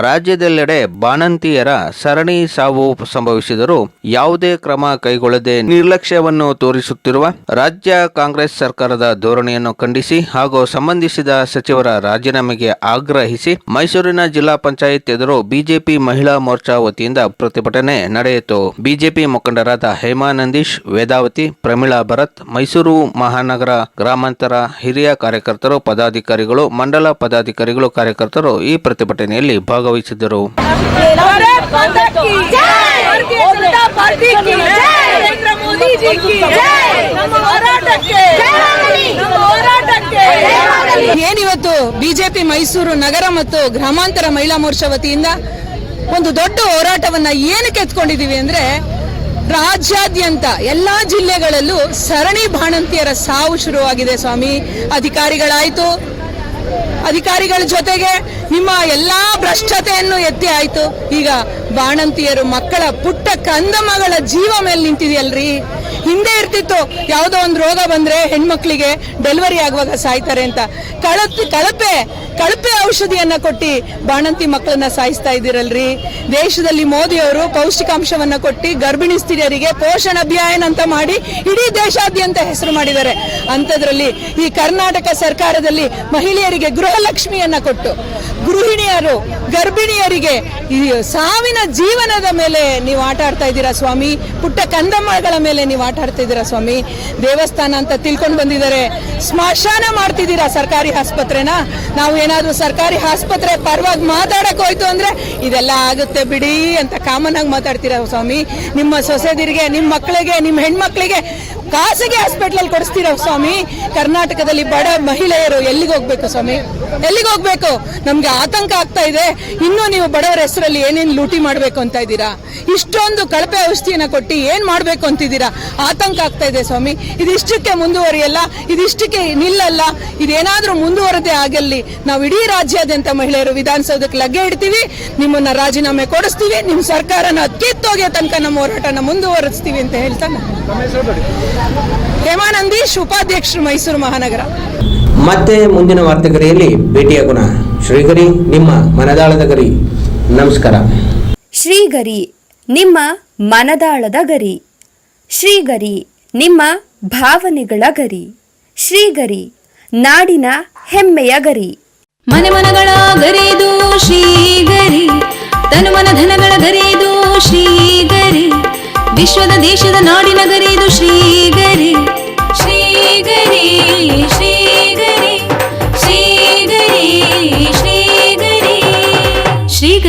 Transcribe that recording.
ರಾಜ್ಯದೆಲ್ಲೆಡೆ ಬಾಣಂತಿಯರ ಸರಣಿ ಸಾವು ಸಂಭವಿಸಿದರೂ ಯಾವುದೇ ಕ್ರಮ ಕೈಗೊಳ್ಳದೆ ನಿರ್ಲಕ್ಷ್ಯವನ್ನು ತೋರಿಸುತ್ತಿರುವ ರಾಜ್ಯ ಕಾಂಗ್ರೆಸ್ ಸರ್ಕಾರದ ಧೋರಣೆಯನ್ನು ಖಂಡಿಸಿ ಹಾಗೂ ಸಂಬಂಧಿಸಿದ ಸಚಿವರ ರಾಜೀನಾಮೆಗೆ ಆಗ್ರಹಿಸಿ ಮೈಸೂರಿನ ಜಿಲ್ಲಾ ಪಂಚಾಯತ್ ಎದುರು ಬಿಜೆಪಿ ಮಹಿಳಾ ಮೋರ್ಚಾ ವತಿಯಿಂದ ಪ್ರತಿಭಟನೆ ನಡೆಯಿತು. ಬಿಜೆಪಿ ಮುಖಂಡರಾದ ಹೇಮಾ ನಂದೀಶ್ ವೇದಾವತಿ, ಪ್ರಮೀಳಾ ಭರತ್, ಮೈಸೂರು ಮಹಾನಗರ ಗ್ರಾಮಾಂತರ ಹಿರಿಯ ಕಾರ್ಯಕರ್ತರು, ಪದಾಧಿಕಾರಿಗಳು, ಮಂಡಲ ಪದಾಧಿಕಾರಿಗಳು, ಕಾರ್ಯಕರ್ತರು ಈ ಪ್ರತಿಭಟನೆಯಲ್ಲಿ ಭಾಗವಹಿಸಿದ್ದರು. ಏನಿವತ್ತು ಬಿಜೆಪಿ ಮೈಸೂರು ನಗರ ಮತ್ತು ಗ್ರಾಮಾಂತರ ಮಹಿಳಾ ಮೋರ್ಚಾ ವತಿಯಿಂದ ಒಂದು ದೊಡ್ಡ ಹೋರಾಟವನ್ನ ಏನಕ್ಕೆ ಎತ್ಕೊಂಡಿದೀವಿ ಅಂದ್ರೆ ರಾಜ್ಯಾದ್ಯಂತ ಎಲ್ಲಾ ಜಿಲ್ಲೆಗಳಲ್ಲೂ ಸರಣಿ ಬಾಣಂತಿಯರ ಸಾವು ಶುರುವಾಗಿದೆ ಸ್ವಾಮಿ. ಅಧಿಕಾರಿಗಳಾಯ್ತು. ಅಧಿಕಾರಿಗಳ ಜೊತೆಗೆ ನಿಮ್ಮ ಎಲ್ಲಾ ಭ್ರಷ್ಟತೆಯನ್ನು ಎತ್ತಿ ಆಯ್ತು ಈಗ ಬಾಣಂತಿಯರು ಮಕ್ಕಳ ಪುಟ್ಟ ಕಂದಮಗಳ ಜೀವ ಮೇಲೆ ನಿಂತಿದೆಯಲ್ರಿ? ಹಿಂದೆ ಇರ್ತಿತ್ತು. ಯಾವುದೋ ಒಂದು ರೋಗ ಬಂದ್ರೆ ಹೆಣ್ಮಕ್ಳಿಗೆ ಡೆಲಿವರಿ ಆಗುವಾಗ ಸಾಯ್ತಾರೆ ಅಂತ. ಕಳಪೆ ಕಳಪೆ ಕಳಪೆ ಔಷಧಿಯನ್ನ ಕೊಟ್ಟು ಬಾಣಂತಿ ಮಕ್ಕಳನ್ನ ಸಾಯಿಸ್ತಾ ಇದ್ದೀರಲ್ರಿ? ದೇಶದಲ್ಲಿ ಮೋದಿ ಅವರು ಪೌಷ್ಟಿಕಾಂಶವನ್ನ ಕೊಟ್ಟು ಗರ್ಭಿಣಿ ಸ್ತ್ರೀಯರಿಗೆ ಪೋಷಣ ಅಭಿಯಾನ ಅಂತ ಮಾಡಿ ಇಡೀ ದೇಶಾದ್ಯಂತ ಹೆಸರು ಮಾಡಿದ್ದಾರೆ. ಅಂಥದ್ರಲ್ಲಿ ಈ ಕರ್ನಾಟಕ ಸರ್ಕಾರದಲ್ಲಿ ಮಹಿಳೆಯರಿಗೆ ಗೃಹಲಕ್ಷ್ಮಿಯನ್ನ ಕೊಟ್ಟು ಗೃಹಿಣಿಯರು, ಗರ್ಭಿಣಿಯರಿಗೆ ಸಾವಿನ ಜೀವನದ ಮೇಲೆ ನೀವು ಆಟ ಆಡ್ತಾ ಇದ್ದೀರಾ ಸ್ವಾಮಿ? ಪುಟ್ಟ ಕಂದಮ್ಮಗಳ ಮೇಲೆ ನೀವು ಆಟ ಆಡ್ತಾ ಇದ್ದೀರಾ ಸ್ವಾಮಿ? ದೇವಸ್ಥಾನ ಅಂತ ತಿಳ್ಕೊಂಡು ಬಂದಿದ್ದಾರೆ. ಸ್ಮಶಾನ ಮಾಡ್ತಿದ್ದೀರಾ ಸರ್ಕಾರಿ ಆಸ್ಪತ್ರೆನ? ನಾವು ಏನಾದರೂ ಸರ್ಕಾರಿ ಆಸ್ಪತ್ರೆ ಪರವಾಗಿ ಮಾತಾಡಕ್ಕೆ ಹೋಯ್ತು ಅಂದರೆ ಇದೆಲ್ಲ ಆಗುತ್ತೆ ಬಿಡಿ ಅಂತ ಕಾಮನ್ ಆಗಿ ಮಾತಾಡ್ತೀರಾ ಸ್ವಾಮಿ? ನಿಮ್ಮ ಸೊಸೆದಿರಿಗೆ, ನಿಮ್ಮ ಮಕ್ಕಳಿಗೆ, ನಿಮ್ಮ ಹೆಣ್ಮಕ್ಳಿಗೆ ಖಾಸಗಿ ಹಾಸ್ಪಿಟಲ್ ಕೊಡಿಸ್ತೀರೋ ಸ್ವಾಮಿ? ಕರ್ನಾಟಕದಲ್ಲಿ ಬಡ ಮಹಿಳೆಯರು ಎಲ್ಲಿಗೆ ಹೋಗ್ಬೇಕು ಸ್ವಾಮಿ? ಎಲ್ಲಿಗೆ ಹೋಗ್ಬೇಕು? ನಮ್ಗೆ ಆತಂಕ ಆಗ್ತಾ ಇದೆ. ಇನ್ನೂ ನೀವು ಬಡವರ ಹೆಸರಲ್ಲಿ ಏನೇನು ಲೂಟಿ ಮಾಡಬೇಕು ಅಂತ ಇದ್ದೀರಾ? ಇಷ್ಟೊಂದು ಕಳಪೆ ಔಷಧಿಯನ್ನ ಕೊಟ್ಟು ಏನು ಮಾಡಬೇಕು ಅಂತಿದ್ದೀರಾ ಆತಂಕ ಆಗ್ತಾ ಇದೆ ಸ್ವಾಮಿ. ಇದಿಷ್ಟಕ್ಕೆ ಮುಂದುವರಿಯಲ್ಲ, ಇದಿಷ್ಟಕ್ಕೆ ನಿಲ್ಲಲ್ಲ. ಇದೇನಾದರೂ ಮುಂದುವರದೆ ಆಗಲ್ಲಿ ನಾವು ಇಡೀ ರಾಜ್ಯಾದ್ಯಂತ ಮಹಿಳೆಯರು ವಿಧಾನಸೌಧಕ್ಕೆ ಲಗ್ಗೆ ಇಡ್ತೀವಿ. ನಿಮ್ಮನ್ನ ರಾಜೀನಾಮೆ ಕೊಡಿಸ್ತೀವಿ. ನಿಮ್ಮ ಸರ್ಕಾರನ ಕಿತ್ತೋಗೆ ತನಕ ನಮ್ಮ ಹೋರಾಟನ ಮುಂದುವರಿಸ್ತೀವಿ ಅಂತ ಹೇಳ್ತಾನೆ ಹೇಮಾನಂದೀಶ್ ಉಪಾಧ್ಯಕ್ಷರು ಮೈಸೂರು ಮಹಾನಗರ. ಮತ್ತೆ ಮುಂದಿನ ವಾರ್ತೆಗರಿಯಲ್ಲಿ ಭೇಟಿಯಾಗೋಣ ಶ್ರೀಗರಿ ನಿಮ್ಮ ಮನದಾಳದ ಗರಿ. ನಮಸ್ಕಾರ. ಶ್ರೀಗರಿ ನಿಮ್ಮ ಮನದಾಳದ ಗರಿ. ಶ್ರೀಗರಿ ನಿಮ್ಮ ಭಾವನೆಗಳ ಗರಿ. ಶ್ರೀಗರಿ ನಾಡಿನ ಹೆಮ್ಮೆಯ ಗರಿ. ಮನೆ ಮನಗಳ ಗರಿದು ಶ್ರೀಗರಿ ತನು ಮನ ಧನಗಳ ಗರಿದು ಶ್ರೀಗರಿ. ವಿಶ್ವದ ದೇಶದ ನಾಡಿನ